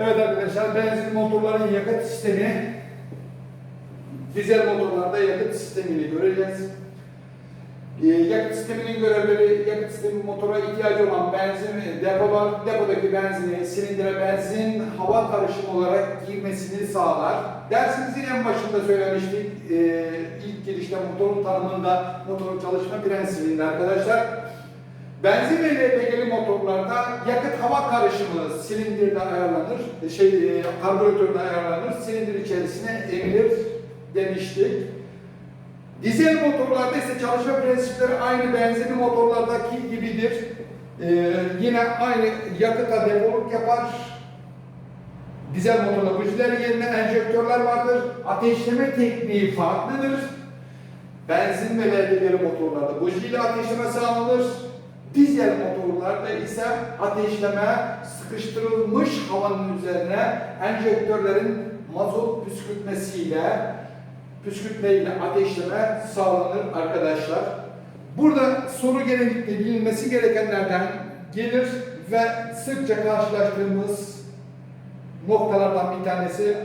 Evet arkadaşlar benzin motorların yakıt sistemi dizel motorlarda yakıt sistemini göreceğiz. Ee, yakıt sisteminin görevleri, yakıt sistemi motora ihtiyacı olan benzin depolar, depodaki benzini, silindire benzin, hava karışımı olarak girmesini sağlar. Dersimizin en başında söylemiştik, ee, ilk girişte motorun tanımında, motorun çalışma prensibinde arkadaşlar. Benzin ve motorlarda yakıt hava karışımı silindirde ayarlanır, şey e, karbüratörde ayarlanır, silindir içerisine emilir demiştik. Dizel motorlarda ise çalışma prensipleri aynı benzinli motorlardaki gibidir. Ee, yine aynı yakıta depoluk yapar. Dizel motorda bujiler yerine enjektörler vardır. Ateşleme tekniği farklıdır. Benzin ve LPG'li motorlarda buji ile ateşleme sağlanır. Dizel motorlarda ise ateşleme sıkıştırılmış havanın üzerine enjektörlerin mazot püskürtmesiyle püskürtmeyle ateşleme sağlanır arkadaşlar. Burada soru genellikle bilinmesi gerekenlerden gelir ve sıkça karşılaştığımız noktalardan bir tanesi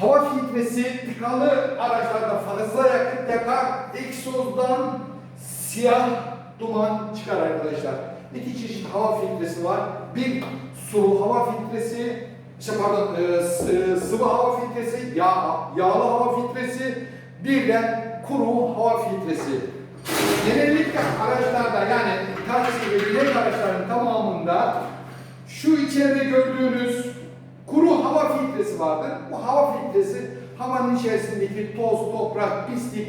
hava filtresi tıkalı araçlarda fazla yakıt yakar, egzozdan siyah duman çıkar arkadaşlar. İki çeşit hava filtresi var. Bir sulu hava filtresi, işte pardon e, s- sıvı hava filtresi, yağ, yağlı hava filtresi, bir de kuru hava filtresi. Genellikle araçlarda yani taksi ve binek araçların tamamında şu içeride gördüğünüz kuru hava filtresi vardır. Bu hava filtresi havanın içerisindeki toz, toprak, pislik,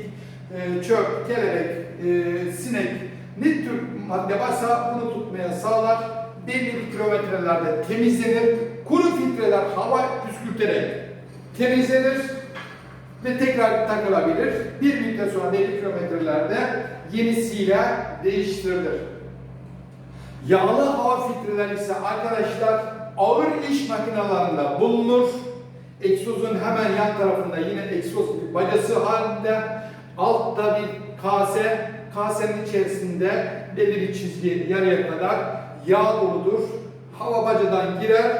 e, çöp, kelebek, e, sinek ne tür madde varsa bunu tutmaya sağlar. Belli bir kilometrelerde temizlenir. Kuru filtreler hava püskürterek temizlenir ve tekrar takılabilir. Bir müddet sonra belli kilometrelerde yenisiyle değiştirilir. Yağlı hava filtreler ise arkadaşlar ağır iş makinelerinde bulunur. Egzozun hemen yan tarafında yine egzoz bacası halinde altta bir kase, kasenin içerisinde belli bir çizgi yarıya kadar yağ doludur. Hava bacadan girer,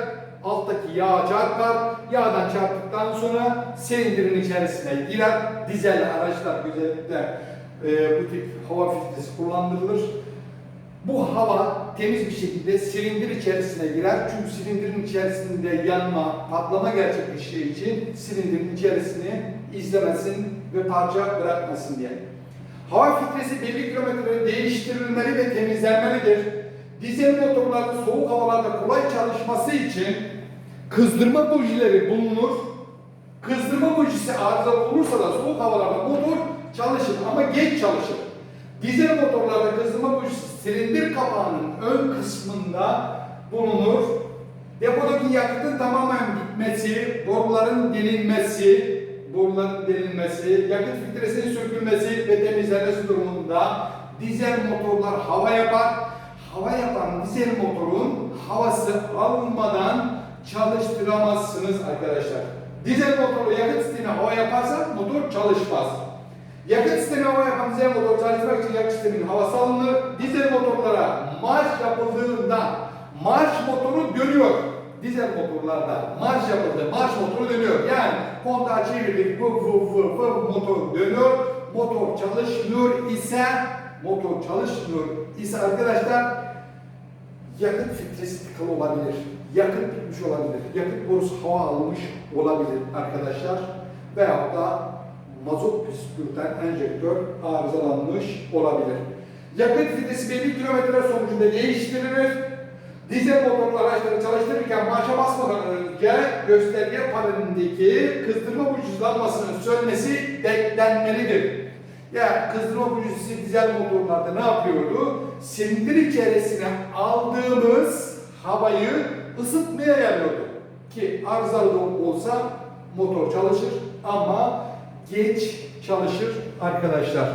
alttaki yağ çarpar. Yağdan çarptıktan sonra silindirin içerisine girer. Dizel araçlar özellikle e, bu tip hava filtresi kullandırılır. Bu hava temiz bir şekilde silindir içerisine girer. Çünkü silindirin içerisinde yanma, patlama gerçekleşeceği için silindirin içerisini izlemesin ve parça bırakmasın diye. Hava filtresi belli kilometrede değiştirilmeli ve temizlenmelidir. Dizel motorların soğuk havalarda kolay çalışması için kızdırma bujileri bulunur. Kızdırma bujisi arızalı olursa da soğuk havalarda motor çalışır ama geç çalışır. Dizel motorlarda kızdırma bujisi silindir kapağının ön kısmında bulunur. Depodaki yakıtın tamamen bitmesi, boruların delinmesi, boruların delinmesi, yakıt filtresinin sökülmesi ve temizlenmesi durumunda dizel motorlar hava yapar. Hava yapan dizel motorun havası alınmadan çalıştıramazsınız arkadaşlar. Dizel motoru yakıt sistemi hava yaparsa motor çalışmaz. Yakıt sistemi hava yapan dizel motor çalışmak için yakıt sisteminin havası alınır. Dizel motorlara marş yapıldığında marş motoru dönüyor. Dizel motorlarda marş yapıldı, marş motoru dönüyor. Yani kontağı çevirdik, vı vı vı vı motor dönüyor. Motor çalışmıyor ise, motor çalışmıyor ise arkadaşlar yakıt filtresi tıkalı olabilir. Yakıt bitmiş olabilir. Yakıt borusu hava almış olabilir arkadaşlar. Veyahut da mazot püskürten enjektör arızalanmış olabilir. Yakıt filtresi belli kilometre sonucunda değiştirilir. Dizel motorlu araçları çalıştırırken marşa basmadan önce gösterge panelindeki kızdırma bujisi lambasının sönmesi beklenmelidir. Ya kızdırma bujisi dizel motorlarda ne yapıyordu? Silindir içerisine aldığımız havayı ısıtmaya yarıyordu. Ki arızalı olsa motor çalışır ama geç çalışır arkadaşlar.